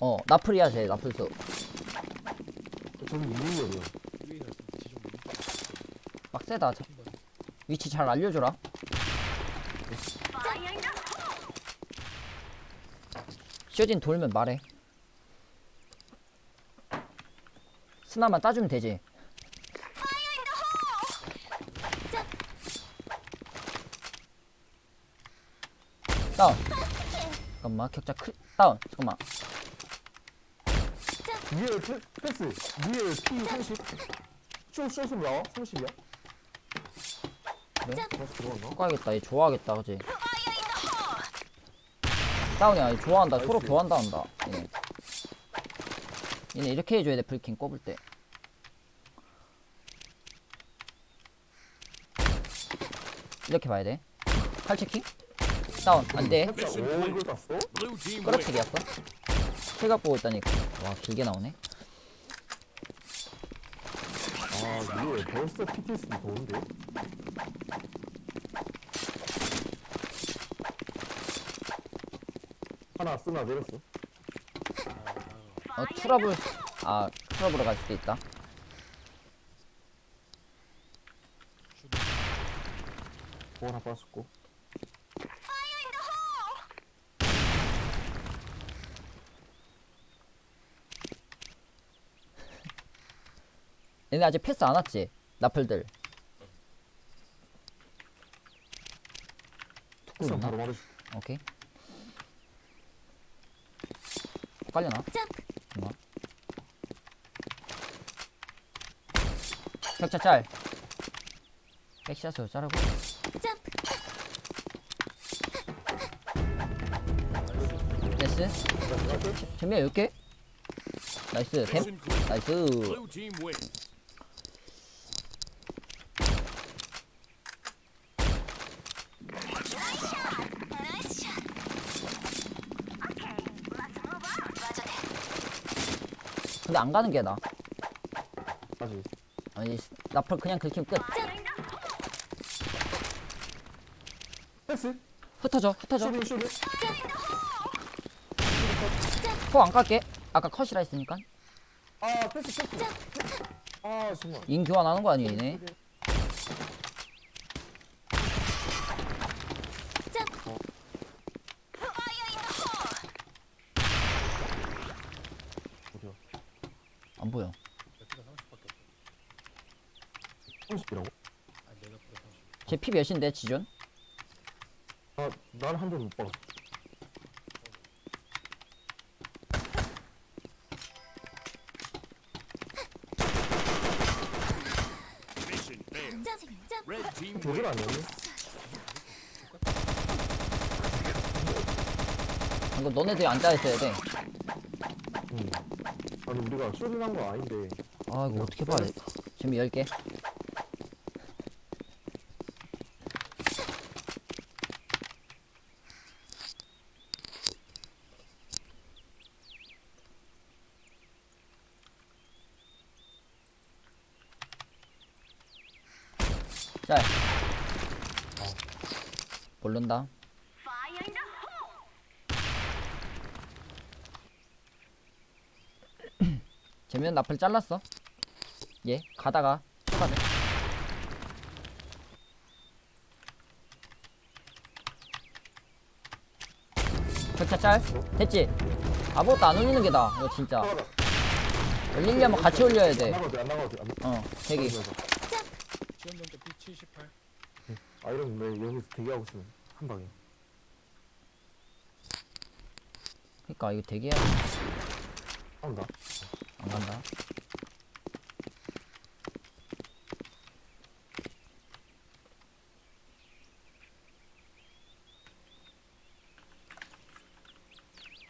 어 나플이야 쟤 나플수. 저는 2인이에요. 위에 있는 지점 빡세다. 저- 위치 잘 알려줘라. 쇼진 돌면 말해. 스나만 따주면 되지. 다운. 잠깐만 격자 크 다운. 잠깐만 위에 패, 패스. 위에 P 30. 쇼, 쇼스면 나와? 30이야? 그래? 다시 들어갔나? 깎아야겠다 얘 좋아하겠다 그지 다운이야 얘 좋아한다 서로 나이스. 교환다 한다 얘네 얘네 이렇게 해줘야 돼 브리킹 꼽을 때 이렇게 봐야 돼 칼체킹 다운 안돼 살짝, 오, 이걸 땄어? Blue team win. 끌어치기였어 실각 보고 있다니까 와 길게 나오네 아, 위에 벌써 PTSD 더운데? 하나 쓰나 내렸어. 어 트러블 아 트러블로 갈 수도 있다 뭐 하나 빠졌고. 얘네 아직 패스 안 왔지? 나플들. 패스 바로. 오케이. 깔려나? 격자 짤. 백샷으로 자르고. 나이스 전면 10개 나이스 clear. 나이스 근데 안 가는 게 나아 아직. 아니 나플 그냥 긁히면 끝 패스? 흩어져 흩어져 쇼리, 쇼리. 포안 깔게 아까 컷이라 했으니까 아, 패스, 패스. 아, 정말. 인 교환하는 거 아니야 얘네 안 보여 피가 30밖에 없어 30이라고? 아니 내가 피가 30 제 피 몇인데 지존? 아, 나는 한점못 박았어. Mission failed. Red team 조절 win. 아니었니? 이거 너네들이 앉아 있어야 돼. 응. 아니, 우리가 쇼링한 거 아닌데. 아 이거 어떻게 봐야 돼? 지금 10개. 짤. 모른다. 재면 나플 잘랐어. 얘 가다가 초반에 격차 짤 됐지 아무것도 안 올리는 게 나아 이거 진짜 나가자. 올리려면 같이 올려야 안돼 나가도 돼, 안 나가도 돼. 안 나- 어 대기 지원 정도 P78 아, 이러면 내 여기서 대기하고 있으면 한 방에. 그니까 이거 대기해 한다. 안 간다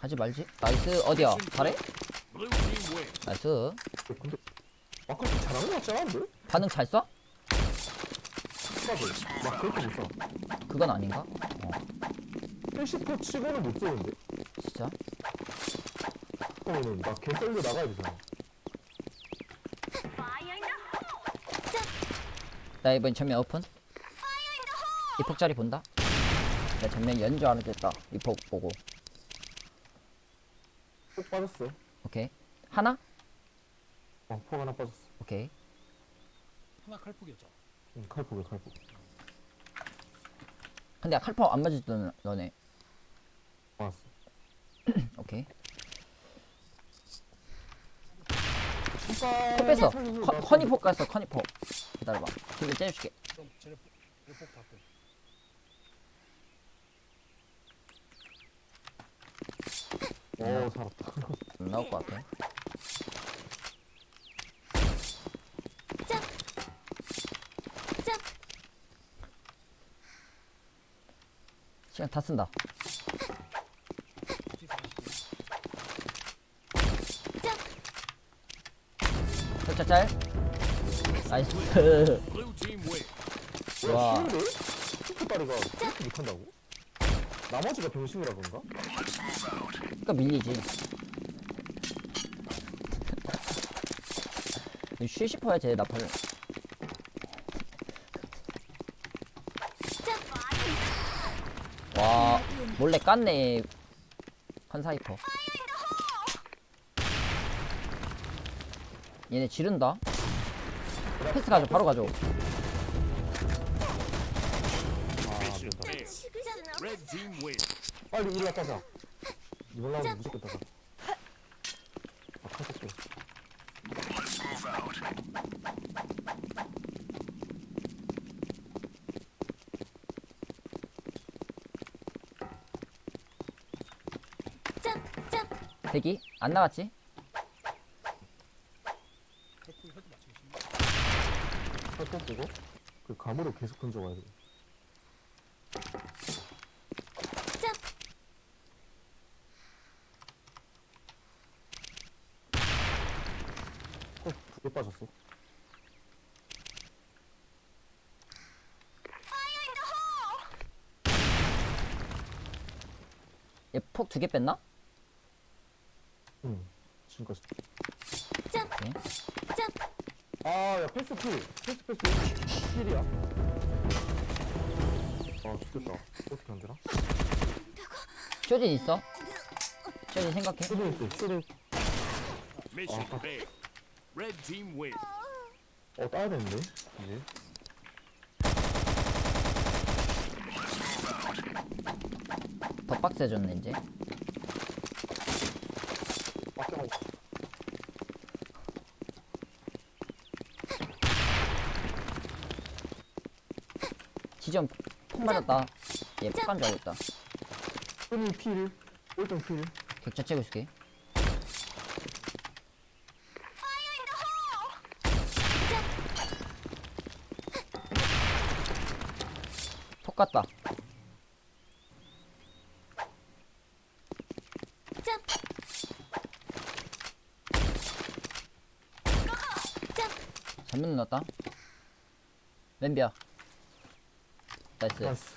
하지 말지 나이스 어디야 잘해? 나이스 근데 잘하는 거 같지 않은데? 반응 잘 쏴? 막 그렇게 못 써. 그건 아닌가? 어80% 치고는 못 쏘는데? 그러면은 나 개썰려 나가야 되잖아. 나 이번 전면 오픈 이폭자리 본다 나 전면 연주 안 했겠다 이폭 보고 폭 빠졌어. 오케이. 하나? 어, 폭 하나 빠졌어. 오케이. 하나 칼폭이었죠. 응, 칼폭이야, 칼폭. 근데 칼퍼 안 맞았던 너네. 맞았어. 오케이. 신발 폭 뺐어. 커, 나 커니폭 갔어. 커니폭. 기다려봐. 지금 째줄게. 그럼 쟤네 폭, 얘폭 다 빼. 오, 어, 살았다. 안 나올 것 같아. 시간 다 쓴다. 짤, 짤. 나이스. Win. 와. 쉬운데? 스파리가 그렇게 못한다고? 나머지가 병신이라 그런가? 그니까 밀리지. 쉬 싶어야 쟤 나팔. 와, 몰래 깠네. 컨사이퍼. 얘네 지른다. 패스 가져, 바로 가져. 아. 빨리 일라 따자. 이번 라운드 무조건 따자. 아, 칼폭 뺐어. 대기? 안 나왔지? 칼폭이 헤드 맞추기 칼폭 보고 그 감으로 계속 던져가야 돼. 어, 두개 빠졌어. 얘 폭 두 개 뺐나? 응. 지금까지. 오케이. 아, 야, 패스 필. 패스 패스. 필이야. 아, 죽겠다. 어떻게 안 되나? 쇼진 있어? 쇼진 생각해. 쇼딩 있어. 쇼딩. Mission failed. Red team win. 어, 따야 되는데? 이제. 더 빡세졌네, 이제. 빡쳐먹 지점 폭 맞았다. 얘 폭간 줄 알겠다. 쇼딩 필. 꼴등 필. 격차 채고 있을게. 폭 갔다. 전면 넣었다. 왼비야. 나이스. 나이스.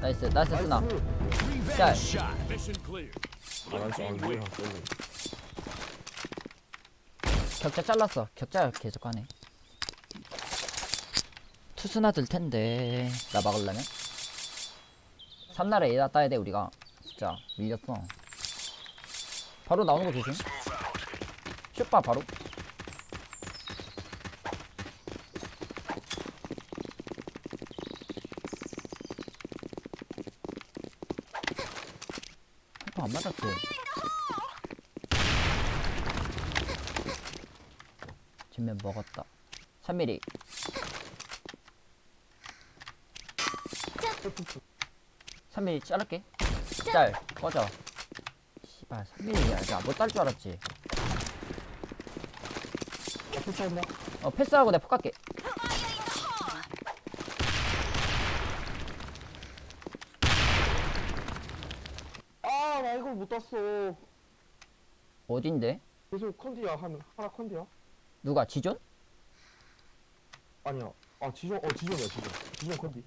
나이스. 나이스 쓰나. 짤. 격자 잘랐어. 격자 계속 하네. 투수나 들 텐데 나 막으려면 3날에 에다 따야 돼 우리가 진짜 밀렸어 바로 나오는 거 조심 슛봐 바로 안 맞았지 뒷면 먹었다. 3mm 패스. 3mm 자를게. 짤 꺼져. 씨발 3mm야 이거 못딸줄 알았지. 아, 패스한다. 어 패스하고 내가 폭 갈게 아, 나 이걸 못 땄어. 어딘데? 계속 컨디야 하면 하나 컨디야? 누가 지존? 아니야. 아 지정 어 지정이야 지정. 지정 컨디.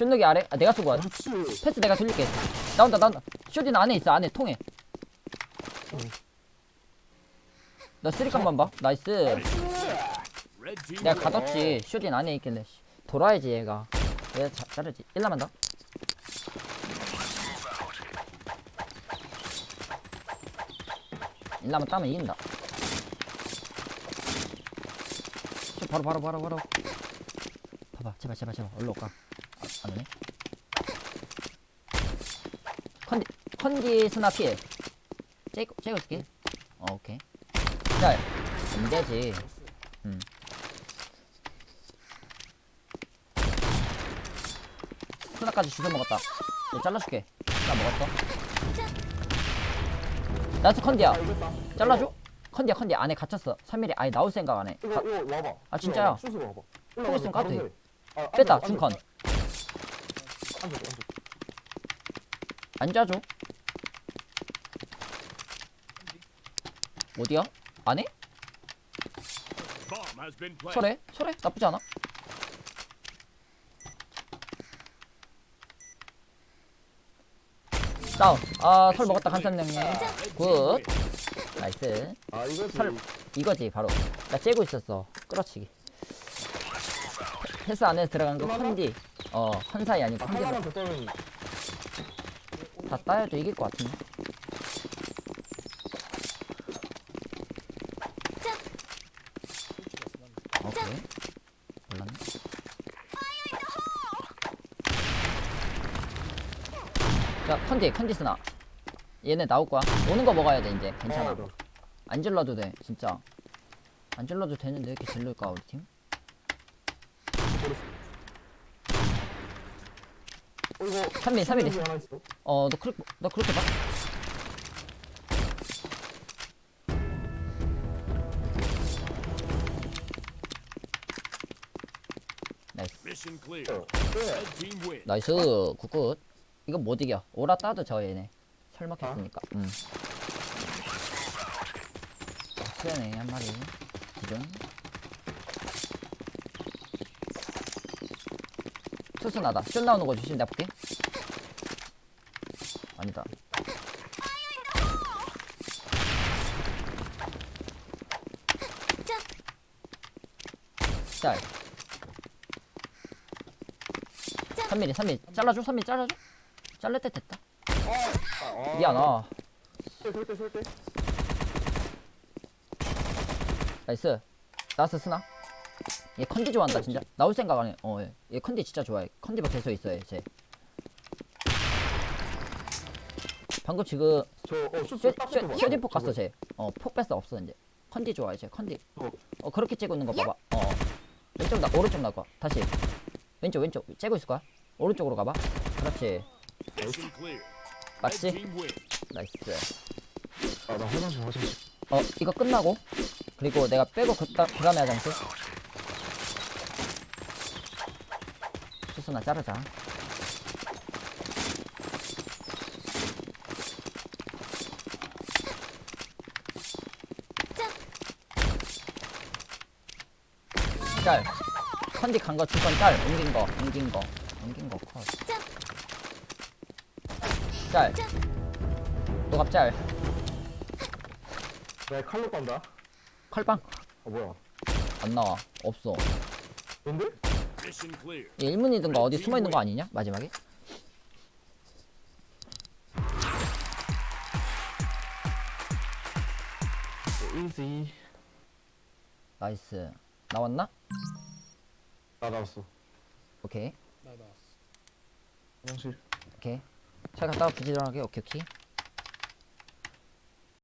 슛누기 아래? 아 내가 쏘고 왔 그렇지. 패스 내가 돌릴게. 나온다 나온다. 쇼딘 안에 있어 안에 통에. 나 쓰리깡만 봐. 나이스. 내가. 가뒀지. 쇼딘 안에 있길래. 씨, 돌아야지 얘가. 얘가 자, 자르지. 1라만 더. 일라만 따면 이긴다. 쇼 바로 바로 바로 바로. 봐봐. 제발 제발 제발. 얼른 올까? 아, 안 오네. 컨디 컨디 스나 피해. 째고 째고 줄게? 어 오케이. 자 안 되지. 음. 스나까지 주워 먹었다. 얘 잘라줄게. 나 먹었어. 나스 컨디야. 잘라줘? 컨디야 컨디 안에 갇혔어. 3mm 아예 나올 생각 안 해. 이거 이거 와봐. 아, 진짜요? 슛으로 와봐. 포고 있으면 까도 돼. 돼 아, 뺐다 앉아, 중컨. 앉아 앉아 앉아 앉아줘 어디야? been planted. 설에? 설에? 나쁘지 않아? 다운 아설 먹었다 team 굿. 나이스 아 이거 설- 이거지 바로 나 째고 있었어 끌어치기 패스 안에 들어간 거 컨디 어 컨사이 아니고 아, 컨디 다 따여도 이길 것 같은데. 몰랐네. 자 컨디 컨디 스나? 얘네 나올 거야. 오는 거 먹어야 돼 이제. 괜찮아. 아, 나- 안 질러도 돼 진짜. 안 질러도 되는데 왜 이렇게 질를까 우리 팀? 어. 이거 3mm 3mm 하나 있어 어 너 그렇게 너 그렇게 봐. 나이스. 어, 네. 나이스. 굿굿. 이거 못 이겨. 오라 따도 저 얘네. 설먹했으니까. 음 수연해 한 마리. 기존 수순하다. 쇼 나오는 거 조심 내가 볼게 아니다 짤 3mm 3mm 잘라줘 3mm 잘라줘. 잘릴 때 됐다. 아, 미안 아 설때 설때 나이스. 나스 스나? 얘 컨디 좋아한다 진짜. 나올 생각 안해. 어얘. 얘 컨디 진짜 좋아해. 컨디버 계속 있어 얘쟤. 방금 지금 저어 슛 쇼- 딱 쇼- 봐. 쇼딩폭 저거. 갔어 쟤어 폭 뺐어 없어 이제. 컨디 좋아해 쟤. 컨디. 어. 어 그렇게 째고 있는 거 봐봐. 어 왼쪽 나 오른쪽 거야 다시. 왼쪽 왼쪽. 째고 있을 거야. 오른쪽으로 가봐. 그렇지. 맞지. 나이스. 아나 화장실 화장실 어 이거 끝나고? 그리고 내가 빼고 그다 그 다음에 화장실? 수수나 자르자 짤 컨디 간거 중간 짤 옮긴 거 옮긴 거. 옮긴 거컷짤 노갑 짤. 내가 칼로 깐다? 칼빵. 어 뭐야? 안 나와. 없어. clear. 얘 일문이든가 어디 숨어 있는 거 아니냐? 마지막에? 이지 나이스. 나왔나 나 나왔어. 나 오케이. 나왔어. 화장실 오케이. 잘 갔다가 부지런하게 오케이 오케이